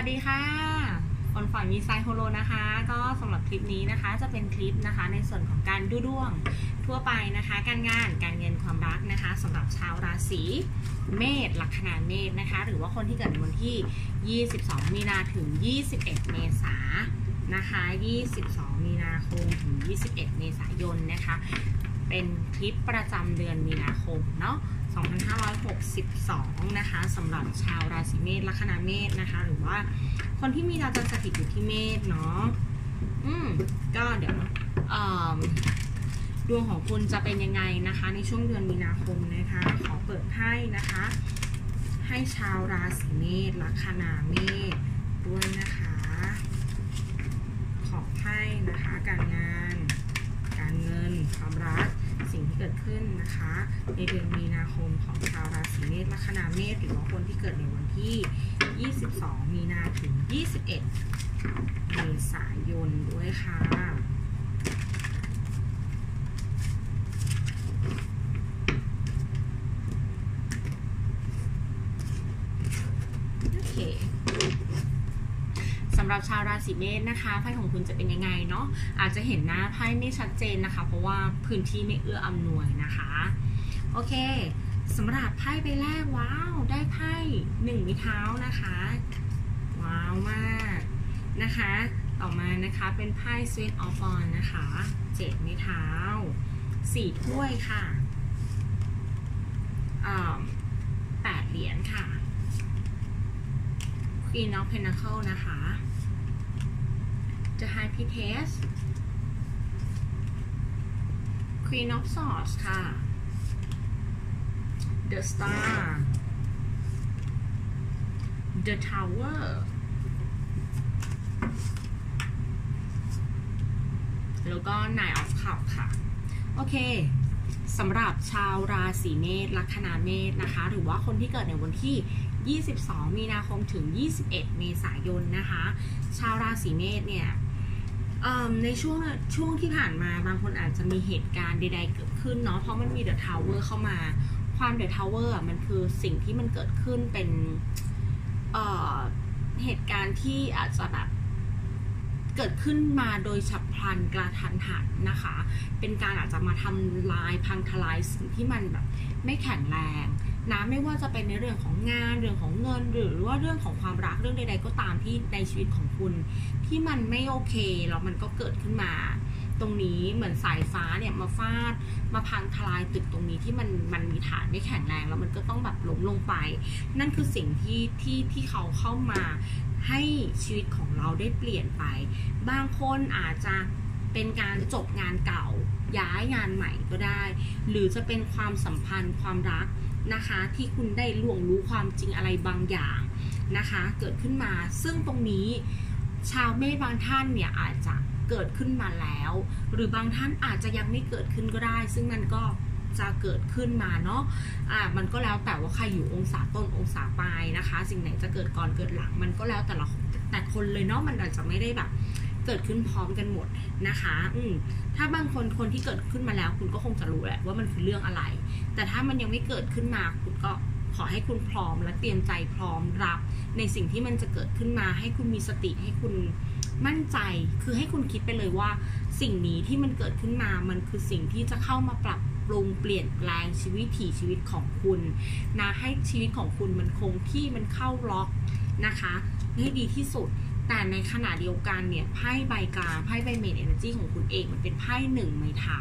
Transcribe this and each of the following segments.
วัสดีค่ะคนฝ่ายมีไซโฮโลนะคะ ก็สำหรับคลิปนี้นะคะ จะเป็นคลิปนะคะในส่วนของการดูดวงทั่วไปนะคะ การงานการเงินความรักนะคะสำหรับชาวราศีเมษลัคนาเมษนะคะ หรือว่าคนที่เกิดวันที่ 22 มีนาถึง 21 เมษายนนะคะ 22 มีนาคมถึง 21 เมษายนนะคะ เป็นคลิปประจำเดือนมีนา มเนาะ2562 นะคะสำหรับชาวราศีเมษลัคนาเมษนะคะ หรือว่าคนที่มีดาวจันทร์สถิตอยู่ที่เมษเนาะอืมก็เดี๋ยวดวงของคุณจะเป็นยังไงนะคะ ในช่วงเดือนมีนาคมนะคะ ขอเปิดไพ่นะคะ ให้ชาวราศีเมษลัคนาเมษด้วยนะคะ ขอไพ่นะคะการงาน การเงินความรักสิ่งที่ เกิดขึ้นนะคะ ในเดือนมีนาคมของชาวราศีเมษลัคนาเมษหรือว่าคนที่เกิดในวันที่ 22 มีนาถึง 21 เมษายนด้วยค่ะโอเคสำหรับชาวราศีเมษนะคะไพ่ของคุณจะเป็นยังไงเนาะอาจจะเห็นหน้าไพ่ไม่ชัดเจนนะคะ เพราะว่าพื้นที่ไม่เอื้ออำนวยนะคะ โอเคสำหรับไพ่ใบแรกว้าวได้ไพ่หนึ่งมิเท้านะคะ ว้าวมากนะคะ ต่อมานะคะเป็นไพ่ Sweet of On นะคะเจ็ดมิเท้าสี่ถ้วยค่ะแปดเหรียญค่ะ Queen of Pentacle นะคะ The High p t e s Queen of Swords ค่ะ The Star The Tower แล้วก็ Nine of Cups ค่ะ โอเคสำหรับชาวราศีเมษลัคนาเมษนะคะ หรือว่าคนที่เกิดในวันที่ 22 มีนาคมถึง 21 เมษายนนะคะ ชาวราศีเมษเนี่ย ในช่วงช่วงที่ผ่านมาบางคนอาจจะมีเหตุการณ์ใดๆเกิดขึ้นเนาะเพราะมันมีเดอะทาวเวอร์เข้ามา ความเดอะทาวเวอร์มันคือสิ่งที่มันเกิดขึ้นเป็นเเหตุการณ์ที่อาจจะแบบเกิดขึ้นมาโดยฉับพลันกระทันหันนะคะ เป็นการอาจจะมาทำลายพังทลายสิ่งที่มันแบบไม่แข็งแรง นะไม่ว่าจะเป็นในเรื่องของงานเรื่องของเงิน หรือว่าเรื่องของความรักเรื่องใด ๆ ก็ตามที่ในชีวิตของคุณ ที่มันไม่โอเคแล้วมันก็เกิดขึ้นมา ตรงนี้เหมือนสายฟ้าเนี่ยมาฟาดมาพังทลายตึกตรงนี้ที่มันมันมีฐานไม่แข็งแรง แล้วมันก็ต้องแบบล้มลงไป นั่นคือสิ่งที่ที่ที่เขาเข้ามาให้ชีวิตของเราได้เปลี่ยนไป บางคนอาจจะเป็นการจบงานเก่าย้ายงานใหม่ก็ได้ หรือจะเป็นความสัมพันธ์ความรัก นะคะ ที่คุณได้ล่วงรู้ความจริงอะไรบางอย่างนะคะ เกิดขึ้นมา ซึ่งตรงนี้ชาวเมษบางท่านเนี่ยอาจจะเกิดขึ้นมาแล้ว หรือบางท่านอาจจะยังไม่เกิดขึ้นก็ได้ ซึ่งมันก็จะเกิดขึ้นมาเนาะ อ่า มันก็แล้วแต่ว่าใครอยู่องศาต้นองศาปลายนะคะ สิ่งไหนจะเกิดก่อนเกิดหลัง มันก็แล้วแต่ละแต่คนเลยเนาะ มันอาจจะไม่ได้แบบ เกิดขึ้นพร้อมกันหมดนะคะ อืมถ้าบางคนคนที่เกิดขึ้นมาแล้ว คุณก็คงจะรู้แหละว่ามันคือเรื่องอะไร แต่ถ้ามันยังไม่เกิดขึ้นมาคุณก็ขอให้คุณพร้อมและเตรียมใจพร้อมรับ ในสิ่งที่มันจะเกิดขึ้นมา ให้คุณมีสติให้คุณมั่นใจคือให้คุณคิดไปเลยว่า สิ่งนี้ที่มันเกิดขึ้นมามันคือสิ่งที่จะเข้ามาปรับปรุงเปลี่ยนแปลงชีวิตถีชีวิตของคุณนะให้ชีวิตของคุณมันคงที่มันเข้าล็อกนะคะให้ดีที่สุด แต่ในขณะเดียวกันเนี่ยไพ่ใบกลางไพ่ใบเมนเอเนจีของคุณเองมันเป็นไพ่หนึ่งไม้เท้า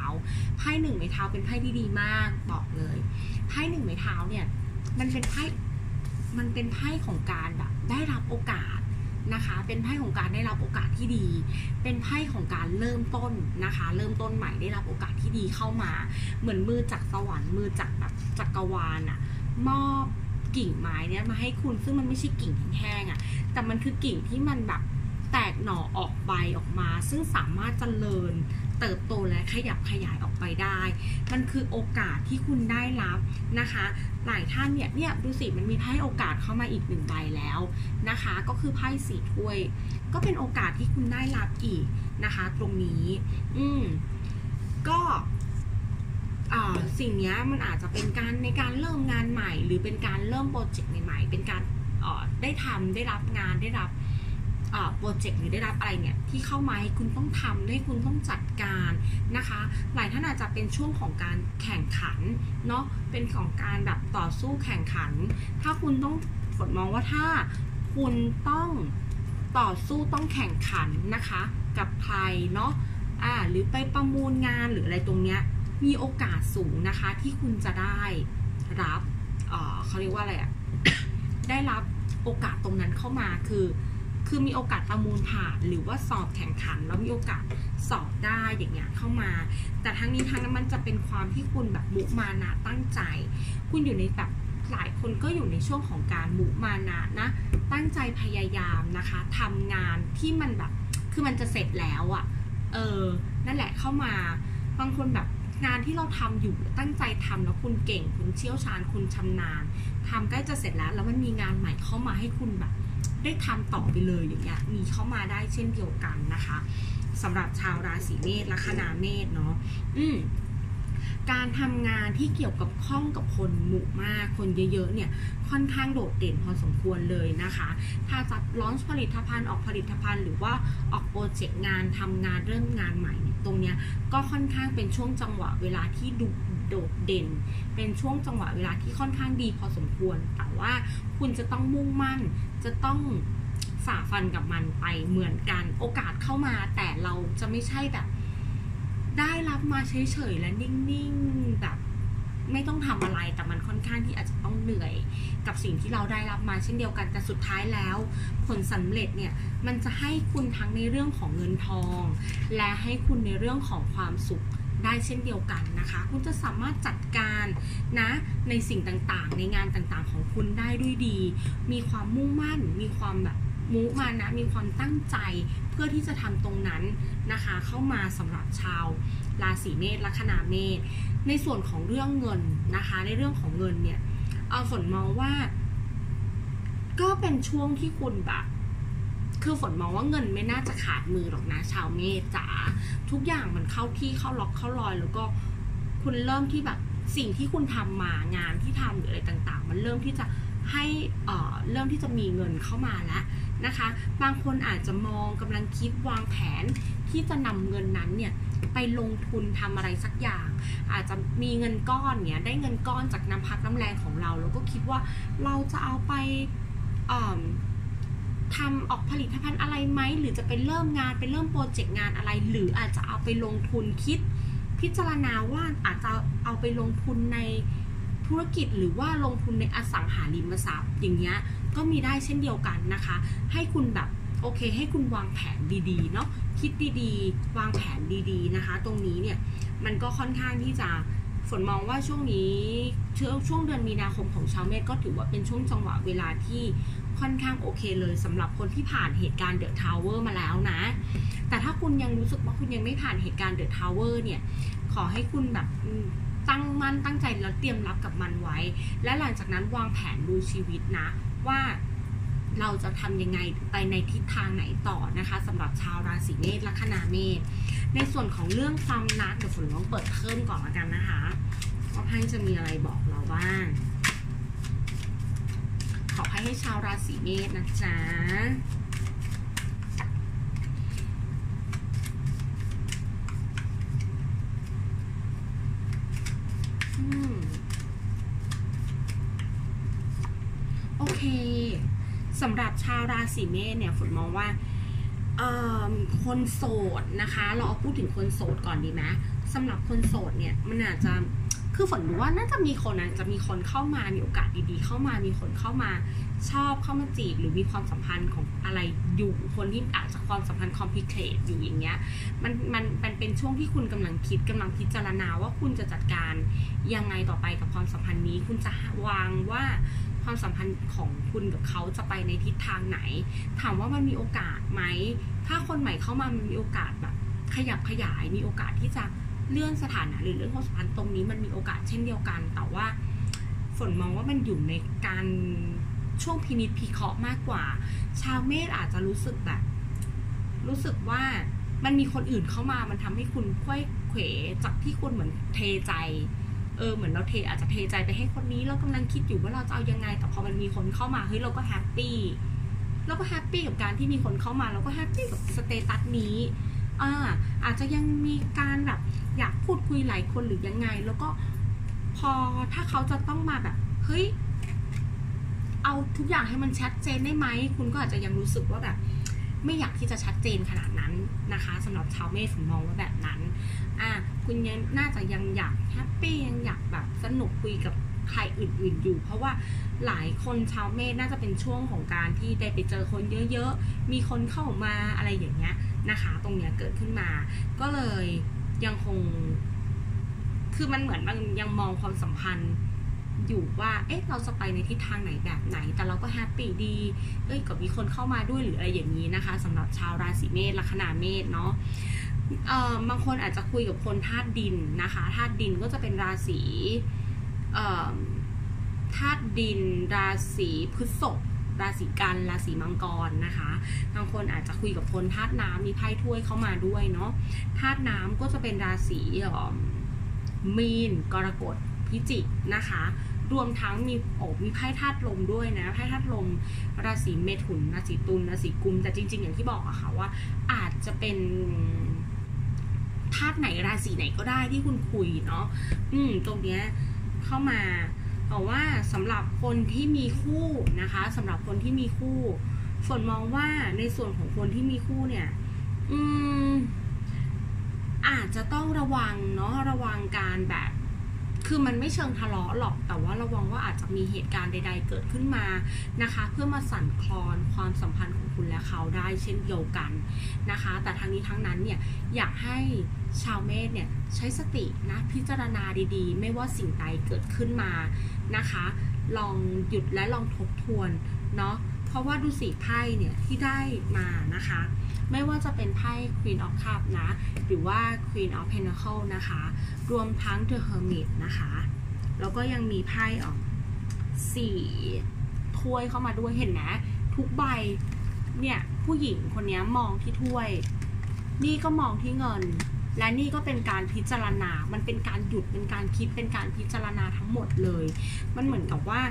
ไพ่หนึ่งไม้เท้าเป็นไพ่ที่ดีมากบอกเลยไพ่หนึ่งไม้เท้าเนี่ยมันเป็นไพ่มันเป็นไพ่ของการแบบได้รับโอกาสนะคะ เป็นไพ่ของการได้รับโอกาสที่ดี เป็นไพ่ของการเริ่มต้นนะคะ เริ่มต้นใหม่ได้รับโอกาสที่ดีเข้ามา เหมือนมือจากสวรรค์มือจากแบบจักรวาลอะมอบ กิ่งไม้เนี่ยมาให้คุณซึ่งมันไม่ใช่กิ่งแห้งอะแต่มันคือกิ่งที่มันแบบแตกหน่อออกใบออกมา ซึ่งสามารถจเจริญเติบโตและขยับขยายออกไปได้ มันคือโอกาสที่คุณได้รับนะคะ หลายท่านเนี่ยเนี่ยดูสิมันมีไพ่โอกาสเข้ามาอีกหนึ่งใบแล้วนะคะ ก็คือไพ่สีถ้วย ก็เป็นโอกาสที่คุณได้รับอีกนะคะ ตรงนี้ อืมก็ สิ่งนี้มันอาจจะเป็นการในการเริ่มงานใหม่ หรือเป็นการเริ่มโปรเจกต์ใหม่ๆเป็นการได้ทำได้รับงานได้รับโปรเจกต์หรือได้รับอะไรเนี่ยที่เข้ามาให้คุณต้องทำให้คุณต้องจัดการนะคะ หลายท่านอาจจะเป็นช่วงของการแข่งขันเนาะเป็นของการแบบต่อสู้แข่งขัน ถ้าคุณต้องฝนมองว่าถ้าคุณต้องต่อสู้ต้องแข่งขันนะคะ กับใครเนาะอ่าหรือไปประมูลงานหรืออะไรตรงเนี้ย มีโอกาสสูงนะคะที่คุณจะได้รับเเขาเรียกว่าอะไรอะได้รับโอกาสตรงนั้นเข้ามาคือคือมีโอกาสประมูลผ่านหรือว่าสอบแข่งขัน แล้วมีโอกาสสอบได้อย่างเงี้ยเข้ามา แต่ทั้งนี้ทั้งนั้นมันจะเป็นความที่คุณแบบมุมานะตั้งใจ คุณอยู่ในแบบหลายคนก็อยู่ในช่วงของการมุมานะนะตั้งใจพยายามนะคะทำงานที่มันแบบคือมันจะเสร็จแล้วอะ่ะเออนั่นแหละเข้ามาบางคนแบบ งานที่เราทำอยู่ตั้งใจทำแล้วคุณเก่ง คุณเชี่ยวชาญ คุณชำนาญทำใกล้จะเสร็จแล้ว แล้วมันมีงานใหม่เข้ามาให้คุณแบบ ได้ทำต่อไปเลยอย่างเงี้ยมีเข้ามาได้เช่นเดียวกันนะคะสำหรับชาวราศีเมษลัคนาเมษเนาะอืม การทำงานที่เกี่ยวกับข้องกับคนหมู่มากคนเยอะๆเนี่ยค่อนข้างโดดเด่นพอสมควรเลยนะคะ ถ้าจะล้อนผลิตภัณฑ์ออกผลิตภัณฑ์ หรือว่าออกโปรเจกต์งานทำงานเริ่มงานใหม่เนี่ยตรงเนี้ยก็ค่อนข้างเป็นช่วงจังหวะเวลาที่ดุโดดเด่น เป็นช่วงจังหวะเวลาที่ค่อนข้างดีพอสมควร แต่ว่าคุณจะต้องมุ่งมั่นจะต้องฝ่าฟันกับมันไปเหมือนกัน โอกาสเข้ามาแต่เราจะไม่ใช่แบบ ได้รับมาเฉยๆและนิ่งๆแบบไม่ต้องทำอะไรแต่มันค่อนข้างที่อาจจะต้องเหนื่อย กับสิ่งที่เราได้รับมาเช่นเดียวกันแต่สุดท้ายแล้ว ผลสำเร็จเนี่ยมันจะให้คุณทั้งในเรื่องของเงินทอง และให้คุณในเรื่องของความสุขได้เช่นเดียวกันนะคะ คุณจะสามารถจัดการนะในสิ่งต่างๆ ในงานต่างๆของคุณได้ด้วยดี มีความมุ่งมั่น มีความแบบมุมานะมีความตั้งใจเพื่อที่จะทำตรงนั้น นะคะ เข้ามาสำหรับชาวราศีเมษลัคนาเมษในส่วนของเรื่องเงินนะคะ ในเรื่องของเงินเนี่ย เอาฝนมองว่า ก็เป็นช่วงที่คุณแบบคือฝนมองว่าเงินไม่น่าจะขาดมือหรอกนะชาวเมษจ๋าทุกอย่างมันเข้าที่เข้าล็อกเข้ารอยแล้วก็คุณเริ่มที่แบบสิ่งที่คุณทำมางานที่ทำหรืออะไรต่าง ๆ มันเริ่มที่จะให้เอ่อเริ่มที่จะมีเงินเข้ามาแล้วนะคะ บางคนอาจจะมองกำลังคิดวางแผน ที่จะนำเงินนั้นเนี่ยไปลงทุนทำอะไรสักอย่าง อาจจะมีเงินก้อนเนี่ยได้เงินก้อนจากน้ำพักน้ำแรงของเรา แล้วก็คิดว่าเราจะเอาไปทำออกผลิตภัณฑ์อะไรไหม หรือจะไปเริ่มงานไปเริ่มโปรเจกต์งานอะไร หรืออาจจะเอาไปลงทุนคิด พิจารณาว่าอาจจะเอาไปลงทุนในธุรกิจหรือว่าลงทุนในอสังหาริมทรัพย์ อย่างเงี้ยก็มีได้เช่นเดียวกันนะคะ ให้คุณแบบโอเค ให้คุณวางแผนดีๆเนาะ คิดดีๆ วางแผนดีๆนะคะ ตรงนี้เนี่ยมันก็ค่อนข้างที่จะฝนมองว่าช่วงนี้ช่วงเดือนมีนาคมของชาวเมษก็ถือว่าเป็นช่วงจังหวะเวลาที่ค่อนข้างโอเคเลยสำหรับคนที่ผ่านเหตุการณ์เดอะทาวเวอร์มาแล้วนะ แต่ถ้าคุณยังรู้สึกว่าคุณยังไม่ผ่านเหตุการณ์เดอะทาวเวอร์เนี่ย ขอให้คุณแบบตั้งมั่นตั้งใจแล้วเตรียมรับกับมันไว้ และหลังจากนั้นวางแผนดูชีวิตนะ ว่า เราจะทำยังไงไปในทิศทางไหนต่อนะคะสำหรับชาวราศีเมษลัคนาเมษในส่วนของเรื่องความรักเดี๋ยวฝนลองเปิดเพิ่มก่อนละกันนะคะว่าไพ่จะมีอะไรบอกเราบ้าง ขอให้ให้ชาวราศีเมษนะจ๊ะโอเค สำหรับชาวราศีเมษเนี่ยฝนมองว่าคนโสดนะคะ เราเอาพูดถึงคนโสดก่อนดีไหมสำหรับคนโสดเนี่ยมันอาจจะ คือฝนรู้ว่าน่าจะมีคนนะจะมีคนเข้ามามีโอกาสดีๆ เข้ามามีคนเข้ามาชอบเข้ามาจีบหรือมีความสัมพันธ์ของอะไรอยู่คนที่อาจจะความสัมพันธ์คอมพลีเคทอยู่อย่างเงี้ยมันมันมันเป็นช่วงที่คุณกำลังคิดกำลังพิจารณาว่าคุณจะจัดการยังไงต่อไปกับความสัมพันธ์นี้ คุณจะวางว่าความสัมพันธ์ของคุณกับเขาจะไปในทิศทางไหน ถามว่ามันมีโอกาสไหม ถ้าคนใหม่เข้ามามันมีโอกาสแบบขยับขยายมีโอกาสที่จะ เลื่อนสถานะหรือเรื่องความสัมพันธ์ตรงนี้มันมีโอกาสเช่นเดียวกัน แต่ว่าฝนมองว่ามันอยู่ในการช่วงพินิจพิเคราะห์มากกว่า ชาวเมษอาจจะรู้สึกแบบ รู้สึกว่ามันมีคนอื่นเข้ามามันทำให้คุณค่อยเขวจากที่คุณเหมือนเทใจเออเหมือนเราเทอาจจะเทใจไปให้คนนี้เรากำลังคิดอยู่ว่าเราจะเอายังไง แต่พอมันมีคนเข้ามาเฮ้ยเราก็แฮปปี้แล้วก็แฮปปี้กับการที่มีคนเข้ามาแล้วก็แฮปปี้กับสเตตัสนี้อ่าอาจจะยังมีการแบบ อยากพูดคุยหลายคนหรือยังไง แล้วก็พอถ้าเขาจะต้องมาแบบ เฮ้ย เอาทุกอย่างให้มันชัดเจนได้ไหม คุณก็อาจจะยังรู้สึกว่าแบบ ไม่อยากที่จะชัดเจนขนาดนั้นนะคะสำหรับชาวเมษผมมองว่าแบบนั้น อะคุณยังน่าจะยังอยากแฮปปี้ยังอยากแบบสนุกคุยกับใครอื่นๆอยู่ เพราะว่าหลายคนชาวเมษน่าจะเป็นช่วงของการที่ได้ไปเจอคนเยอะๆ มีคนเข้ามาอะไรอย่างเงี้ยนะคะ ตรงเนี้ยเกิดขึ้นมา ก็เลย ยังคง คือมันเหมือนมันยังมองความสัมพันธ์อยู่ว่า เอ๊ะ เราจะไปในทิศทางไหนแบบไหน แต่เราก็แฮปปี้ดี เอ้ยก็มีคนเข้ามาด้วยหรืออะไรอย่างนี้นะคะสำหรับชาวราศีเมษลัคนาเมษเนาะเอ่อบางคนอาจจะคุยกับคนธาตุดินนะคะ ธาตุดินก็จะเป็นราศีเอ่อธาตุดิน ราศีพฤษภ ราศีกันราศีมังกรนะคะบางคนอาจจะคุยกับคนธาตุน้ำมีไพ่ถ้วยเข้ามาด้วยเนาะธาตุน้ำก็จะเป็นราศีมีนกรกฎพิจิกนะคะรวมทั้งมีโอ้มีไพ่ธาตุลมด้วยนะไพ่ธาตุลม ราศีเมถุนราศีตุลราศีกุม แต่จริง ๆ อย่างที่บอกอะค่ะว่า อาจจะเป็นธาตุไหนราศีไหนก็ได้ที่คุณคุยเนาะอืม ตรงเนี้ยเข้ามา แต่ว่าสำหรับคนที่มีคู่นะคะสำหรับคนที่มีคู่ ฝนมองว่าในส่วนของคนที่มีคู่เนี่ยอืมอาจจะต้องระวังเนาะระวังการแบบ คือมันไม่เชิงทะเลาะหรอก แต่ว่าระวังว่าอาจจะมีเหตุการณ์ใด ๆ เกิดขึ้นมานะคะ เพื่อมาสั่นคลอนความสัมพันธ์ของคุณและเขาได้เช่นเดียวกันนะคะ แต่ทั้งนี้ทั้งนั้นเนี่ยอยากให้ชาวเมษเนี่ยใช้สตินะพิจารณาดี ๆ ไม่ว่าสิ่งใดเกิดขึ้นมานะคะ ลองหยุดและลองทบทวนเนาะเพราะว่าดูสีไพ่เนี่ยที่ได้มานะคะ ไม่ว่าจะเป็นไพ่ Queen of Cups นะ หรือว่า Queen of Pentacles นะคะ รวมทั้ง The Hermit นะคะ แล้วก็ยังมีไพ่ออกสี่ถ้วยเข้ามาด้วยเห็นไหมทุกใบเนี่ยผู้หญิงคนนี้มองที่ถ้วย นี่ก็มองที่เงิน และนี่ก็เป็นการพิจารณา มันเป็นการหยุด เป็นการคิด เป็นการพิจารณาทั้งหมดเลย มันเหมือนกับว่า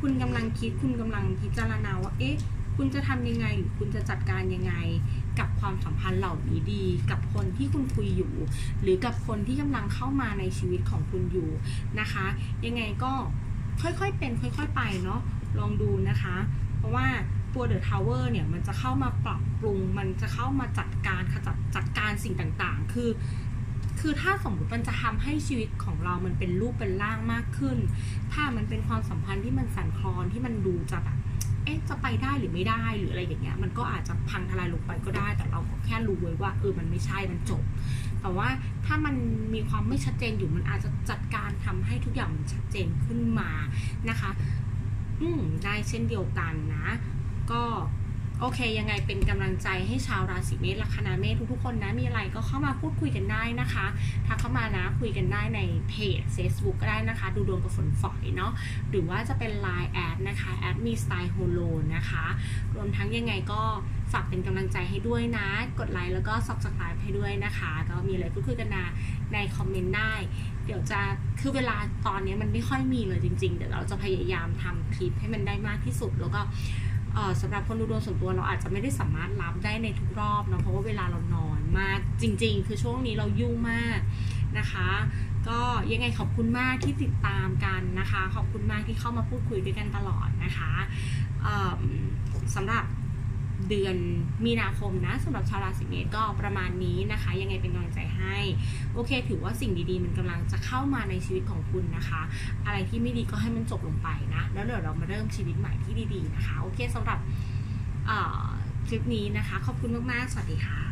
คุณกำลังคิด คุณกำลังพิจารณาว่า เอ๊ะ คุณจะทำยังไงหรือคุณจะจัดการยังไง กับความสัมพันธ์เหล่านี้ดี กับคนที่คุณคุยอยู่ หรือกับคนที่กำลังเข้ามาในชีวิตของคุณอยู่นะคะ ยังไงก็ค่อยๆเป็นค่อยๆไปเนาะลองดูนะคะ เพราะว่าตัวเดอะทาวเวอร์เนี่ยมันจะเข้ามาปรับปรุง มันจะเข้ามาจัดการขจัดจัดการสิ่งต่างๆ คือ คือถ้าสมมติมันจะทำให้ชีวิตของเรามันเป็นรูปเป็นร่างมากขึ้น ถ้ามันเป็นความสัมพันธ์ที่มันสั่นคลอนที่มันดูจะแบบ อ๊ะจะไปได้หรือไม่ได้หรืออะไรอย่างเงี้ยมันก็อาจจะพังทลายลงไปก็ได้ แต่เราก็แค่รู้ไว้ว่าเออมันไม่ใช่มันจบ แต่ว่าถ้ามันมีความไม่ชัดเจนอยู่มันอาจจะจัดการทำให้ทุกอย่างมันชัดเจนขึ้นมานะคะ อืมได้เช่นเดียวกันนะ ก็ โอเค ยังไงเป็นกำลังใจให้ชาวราศีเมษลัคนาเมษทุกๆคนนะ มีอะไรก็เข้ามาพูดคุยกันได้นะคะทักเข้ามานะคุยกันได้ในเพจ Facebook ก็ได้นะคะ ดูดวงกับฝนฝอยเนาะหรือว่าจะเป็น Line แอดนะคะแอดมีสไตล์โฮโลนะคะ รวมทั้งยังไงก็ฝากเป็นกำลังใจให้ด้วยนะ กดไลค์แล้วก็ subscribe ให้ด้วยนะคะ ก็มีอะไรพูดคุยกันนะในคอมเมนต์ได้ เดี๋ยวจะคือเวลาตอนนี้มันไม่ค่อยมีเลยจริง ๆ เดี๋ยวเราจะพยายามทำคลิปให้มันได้มากที่สุดแล้วก็ สำหรับคนดูดวงส่วนตัวเราอาจจะไม่ได้สามารถรับได้ในทุกรอบเนาะเพราะว่าเวลาเรานอนมากจริง ๆ คือช่วงนี้เรายุ่งมากนะคะ ก็ยังไงขอบคุณมากที่ติดตามกันนะคะ ขอบคุณมากที่เข้ามาพูดคุยด้วยกันตลอดนะคะสำหรับ เดือนมีนาคมนะสำหรับชาวราศีเมษก็ประมาณนี้นะคะ ยังไงเป็นกำลังใจให้ โอเค ถือว่าสิ่งดีๆ มันกำลังจะเข้ามาในชีวิตของคุณนะคะ อะไรที่ไม่ดีก็ให้มันจบลงไปนะ แล้วเดี๋ยวเรามาเริ่มชีวิตใหม่ที่ดีๆนะคะ โอเคสำหรับคลิปนี้นะคะ ขอบคุณมากๆ สวัสดีค่ะ